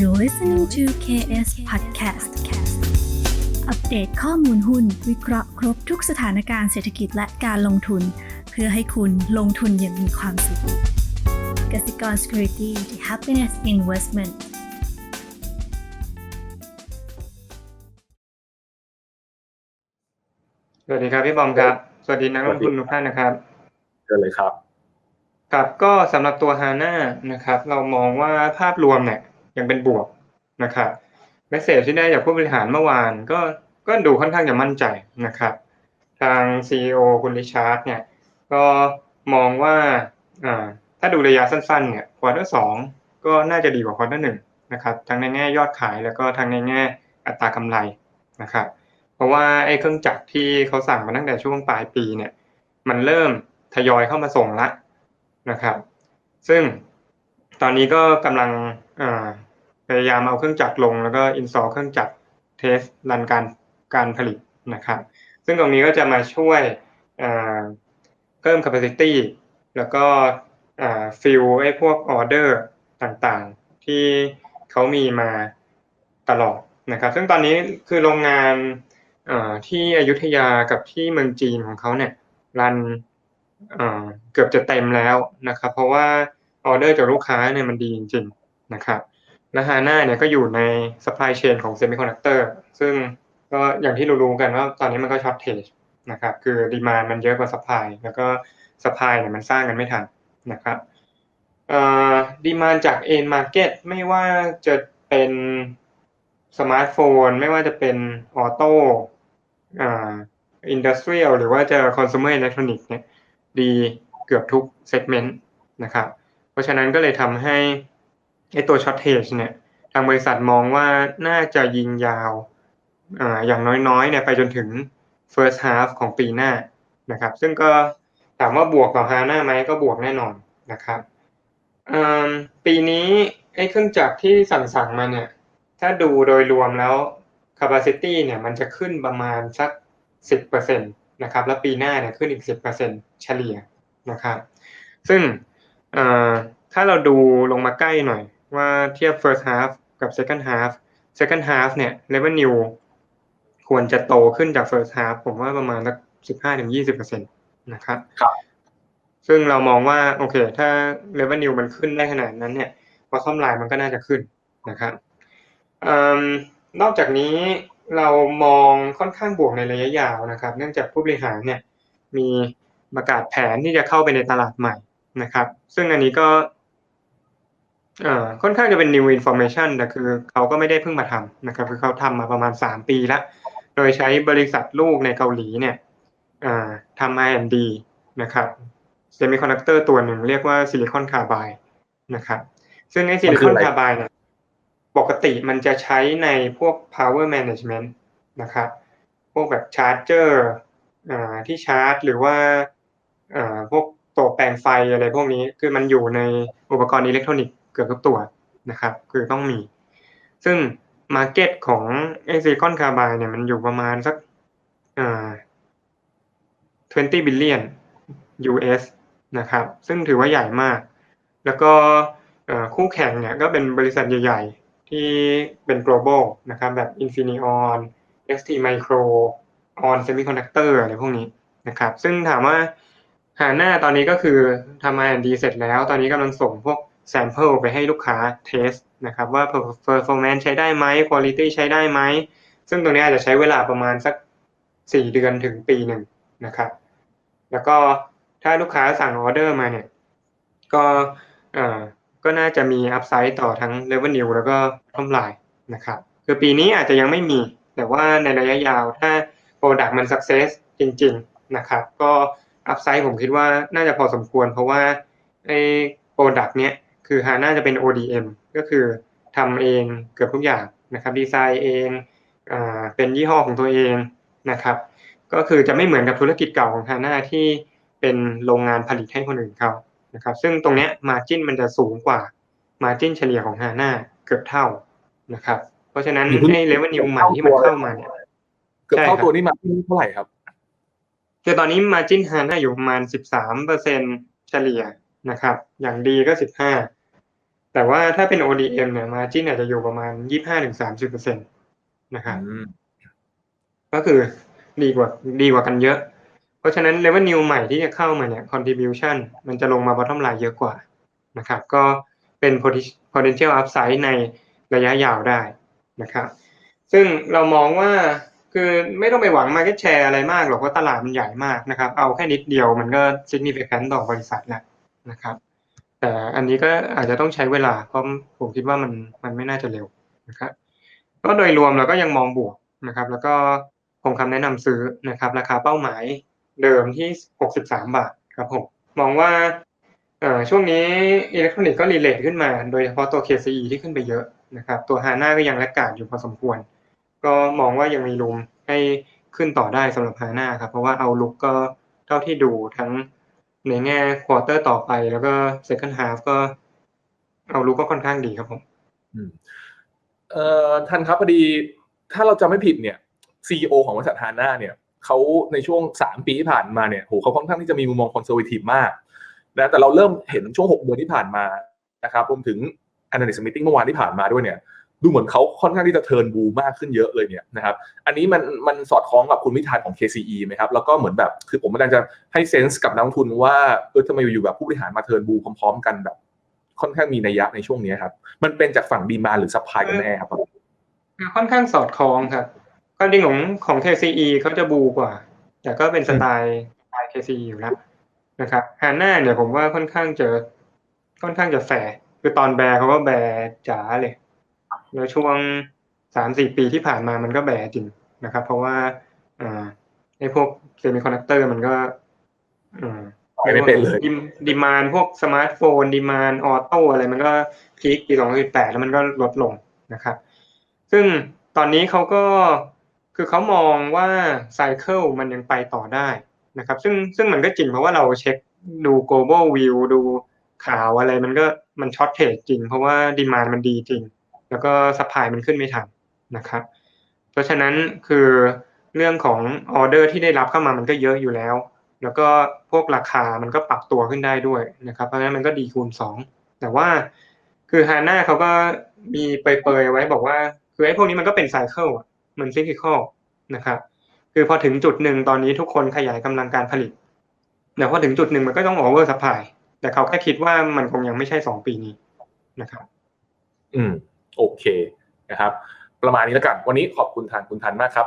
You're listening to KS Podcast อัปเดตข้อมูลหุ้น วิเคราะห์ครบทุกสถานการณ์เศรษฐกิจและการลงทุน เพื่อให้คุณลงทุนอย่างมีความสุขกสิกร Security the Happiness Investment สวัสดีครับพี่บอมครับ สวัสดีนักลงทุนทุกท่านนะครับเชิญเลยครับครับก็สำหรับตัวฮาน่านะครับ เรามองว่าภาพรวมเนี่ย ยังเป็นบวกนะครับเมสเซจที่ได้จากผู้บริหารเมื่อวานก็ก็ดูค่อนข้างจะมั่นใจนะครับ ทาง CEO คุณริชาร์ดเนี่ยก็มองว่าถ้าดูระยะสั้นๆเนี่ยควอเตอร์สองก็น่าจะดีกว่าควอเตอร์หนึ่งนะครับทั้งในแง่ยอดขายแล้วก็ทั้งในแง่อัตรากำไรนะครับเพราะว่าไอ้เครื่องจักรที่เขาสั่งมาตั้งแต่ช่วงปลายปีเนี่ยมันเริ่มทยอยเข้ามาส่งละนะครับ ซึ่งตอนนี้ก็กำลัง พยายามเอาเครื่องจักรลงแล้วก็อินสอลเครื่องจักรเทสรันการการผลิตนะครับ ซึ่งตรงนี้ก็จะมาช่วยเพิ่ม capacity แล้วก็ฟิลไอ้พวกออเดอร์ต่างๆ ที่เขามีมาตลอดนะครับ ซึ่งตอนนี้คือโรงงานที่อยุธยากับที่เมืองจีนของเขาเนี่ยรันเกือบจะเต็มแล้วนะครับ เพราะว่าออเดอร์จากลูกค้าเนี่ยมันดีจริง ๆนะครับ และฮาน่าเนี่ยก็อยู่ใน supply chain ของ semiconductor ซึ่งก็อย่างที่รู้ๆกันว่าตอนนี้มันก็ช็อตเทจนะครับ คือดีมามันเยอะกว่า supply แล้วก็ supply เนี่ยมันสร้างกันไม่ทันนะครับดีมาจาก end market ไม่ว่าจะเป็นสมาร์ทโฟน ไม่ว่าจะเป็นออโต้อ่าอินดัสเทรียลหรือว่าจะคอน sumer electronics เนี่ยดีเกือบทุกเซกเมนต์นะครับ เพราะฉะนั้นก็เลยทำให้ ไอตัวช็อตเทจเนี่ย ทางบริษัทมองว่าน่าจะยิงยาวอ่าอย่างน้อยๆเนี่ยไปจนถึง first half ของปีหน้านะครับ ซึ่งก็ถามว่าบวกกับฮาน่าไหมก็บวกแน่นอนนะครับปีนี้ไอ้เครื่องจักรที่สั่งๆมาเนี่ย ถ้าดูโดยรวมแล้ว capacity เนี่ยมันจะขึ้นประมาณสัก 10%นะครับ แล้วปีหน้าเนี่ยขึ้นอีก 10%เฉลี่ยนะครับ ซึ่งถ้าเราดูลงมาใกล้หน่อย ว่าเทียบ first half กับ second half second half เนี่ย revenue ควรจะโตขึ้นจาก first half ผมว่าประมาณสัก15-20%นะครับครับ ซึ่งเรามองว่าโอเค ถ้า revenue มันขึ้นได้ขนาดนั้นเนี่ย bottom line มันก็น่าจะขึ้นนะครับนอกจากนี้เรามองค่อนข้างบวกในระยะยาวนะครับ เนื่องจากผู้บริหารเนี่ยมีประกาศแผนที่จะเข้าไปในตลาดใหม่นะครับ ซึ่งอันนี้ก็ ค่อนข้างจะเป็น new information แต่คือเขาก็ไม่ได้เพิ่งมาทำนะครับ คือเขาทำมาประมาณ 3 ปีแล้ว โดยใช้บริษัทลูกในเกาหลีเนี่ยทำ R&D นะครับ semiconductor ตัวหนึ่งเรียกว่า silicon carbide นะครับซึ่งไอ้ silicon carbide เนี่ยปกติมันจะใช้ในพวก power management นะครับพวกแบบชาร์จเจอร์ที่ชาร์จ หรือว่าพวกตัวแปลงไฟอะไรพวกนี้คือมันอยู่ในอุปกรณ์อิเล็กทรอนิกส์เกือบทุกตัวนะครับ คือต้องมี ซึ่ง Market ของไอซิลิคอนคาร์บายเนี่ยมันอยู่ประมาณสักอ่า20 billion US นะครับ ซึ่งถือว่าใหญ่มาก แล้วก็คู่แข่งเนี่ยก็เป็นบริษัทใหญ่ๆ ที่เป็น global นะครับแบบ Infineon ST Micro On Semiconductor อะไรพวกนี้นะครับ ซึ่งถามว่าหาหน้าตอนนี้ก็คือทำ R&D เสร็จแล้ว ตอนนี้กำลังส่งพวก sample ไปให้ลูกค้า test นะครับว่า performance ใช้ได้ไหม quality ใช้ได้ไหม ซึ่งตรงนี้อาจจะใช้เวลาประมาณสัก 4 เดือนถึงปีหนึ่งนะครับ แล้วก็ถ้าลูกค้าสั่งออเดอร์มาเนี่ย ก็ก็น่าจะมีอัพไซด์ต่อทั้ง revenue แล้วก็ทำลายนะครับ คือปีนี้อาจจะยังไม่มี แต่ว่าในระยะยาวถ้า Product มัน success จริง ๆ นะครับ ก็อัพไซด์ผมคิดว่าน่าจะพอสมควร เพราะว่าไอ้ Product เนี้ย คือหาน่าจะเป็น ODM ก็คือทำเองเกือบทุกอย่างนะครับดีไซน์เองอ่าเป็นยี่ห้อของตัวเองนะครับ ก็คือจะไม่เหมือนกับธุรกิจเก่าของฮาน่าที่เป็นโรงงานผลิตให้คนอื่นเขานะครับ ซึ่งตรงนี้มาจิ้นมันจะสูงกว่ามาจิ้นเฉลี่ยของฮาน่าเกือบเท่านะครับ เพราะฉะนั้นไอ้เลเวลนิวใหม่ที่มันเข้ามาเนี่ยเกือบเท่าตัวนี้มาที่เท่าไหร่ครับคือตอนนี้มาจิ้นฮาน่าอยู่ประมาณสิบสามเปอร์เซ็นเฉลี่ยนะครับ อย่างดีก็สิบห้า แแต่ว่าถ้าเป็น ODM เนี่ย margin อาจจะอยู่ประมาณ25-30%นะครับอืมก็คือดีกว่าดีกว่ากันเยอะ เพราะฉะนั้น revenue ใหม่ที่จะเข้ามาเนี่ย contribution มันจะลงมา bottom line เยอะกว่านะครับ ก็เป็น potential upside ในระยะยาวได้นะครับ ซึ่งเรามองว่าคือไม่ต้องไปหวัง market share อะไรมากหรอกเพราะตลาดมันใหญ่มากนะครับ เอาแค่นิดเดียวมันก็ significant ต่อบริษัทแล้วนะครับ แต่อันนี้ก็อาจจะต้องใช้เวลาเพราะผมคิดว่ามันมันไม่น่าจะเร็วนะครับก็โดยรวมเราก็ยังมองบวกนะครับ แล้วก็คงคำแนะนำซื้อนะครับ ราคาเป้าหมายเดิมที่ 63 บาทครับผมมองว่าช่วงนี้อิเล็กทรอนิกส์ก็รีเลทขึ้นมา โดยเฉพาะตัว KCE ที่ขึ้นไปเยอะนะครับ ตัวฮาน่าก็ยังแลกกาดอยู่พอสมควร ก็มองว่ายังมีรูมให้ขึ้นต่อได้สำหรับฮาน่าครับ เพราะว่าเอาลุกก็เท่าที่ดูทั้ง ในแง่ควอเตอร์ต่อไปแล้วก็ second half ก็เอาลุกก็ค่อนข้างดีครับผมเอ่อท่านครับพอดีถ้าเราจะไม่ผิดเนี่ยซีอของบริษัทฮาน่าเนี่ยเขาในช่วงสามปีที่ผ่านมาเนี่ยโหเขาค่อนข้างที่จะมีมุมมองคอนเซอร์วทีฟมากนะแต่เราเริ่มเห็นช่วงหกเดือนที่ผ่านมานะครับรวมถึง analyst meeting เมื่อวานที่ผ่านมาด้วยเนี่ย ดูเหมือนเขาค่อนข้างที่จะเทิร์นบูมากขึ้นเยอะเลยเนี่ยนะครับ อันนี้มันมันสอดคล้องกับคุณวิธานของ KCE ไหมครับ แล้วก็เหมือนแบบคือผมกำลังจะให้เซนส์กับนักลงทุนว่าเออทำไมอยู่ๆแบบผู้บริหารมาเทิร์นบูพร้อมๆกันแบบ ค่อนข้างมีนัยยะในช่วงนี้ครับ มันเป็นจากฝั่งดีมาหรือซัพพลายกันแน่ครับค่อนข้างสอดคล้องครับความจริงของของ KCE เขาจะบูกว่า แต่ก็เป็นสไตล์สไตล์ KCE อยู่แล้วนะครับฮาน่าเนี่ยผมว่าค่อนข้างจะค่อนข้างจะแฝงคือตอนแบร์เขาก็แบร์จ๋าเลย แล้วช่วงสามสี่ปีที่ผ่านมามันก็แบร์จริงนะครับ เพราะว่าอ่าไอ้พวกเซมิคอนดักเตอร์มันก็อ่าไม่เป็นเลยดิมดีมานพวกสมาร์ทโฟนดีมานออโต้อะไรมันก็พีคปีสองพันสิบแปดแล้วมันก็ลดลงนะครับ ซึ่งตอนนี้เขาก็คือเขามองว่าไซเคิลมันยังไปต่อได้นะครับ ซึ่งซึ่งมันก็จริงเพราะว่าเราเช็คดู global view ดูข่าวอะไรมันก็มันช็อตเทรดจริง เพราะว่าดีมานมันดีจริง แล้วก็สปายมันขึ้นไม่ทันนะครับ เพราะฉะนั้นคือเรื่องของออเดอร์ที่ได้รับเข้ามามันก็เยอะอยู่แล้ว แล้วก็พวกราคามันก็ปรับตัวขึ้นได้ด้วยนะครับ เพราะฉะนั้นมันก็ดีคูณสองแต่ว่าคือฮาน่าเขาก็มีเปยๆไว้บอกว่าคือไอ้พวกนี้มันก็เป็นไซเคิลเหมือนซิคลิคอลนะครับคือพอถึงจุดหนึ่งตอนนี้ทุกคนขยายกำลังการผลิตแต่พอถึงจุดหนึ่งมันก็ต้องโอเวอร์สปายแต่เขาแค่คิดว่ามันคงยังไม่ใช่สองปีนี้นะครับ อืม โอเคนะครับ ประมาณนี้แล้วกัน วันนี้ขอบคุณทางคุณทันมากครับ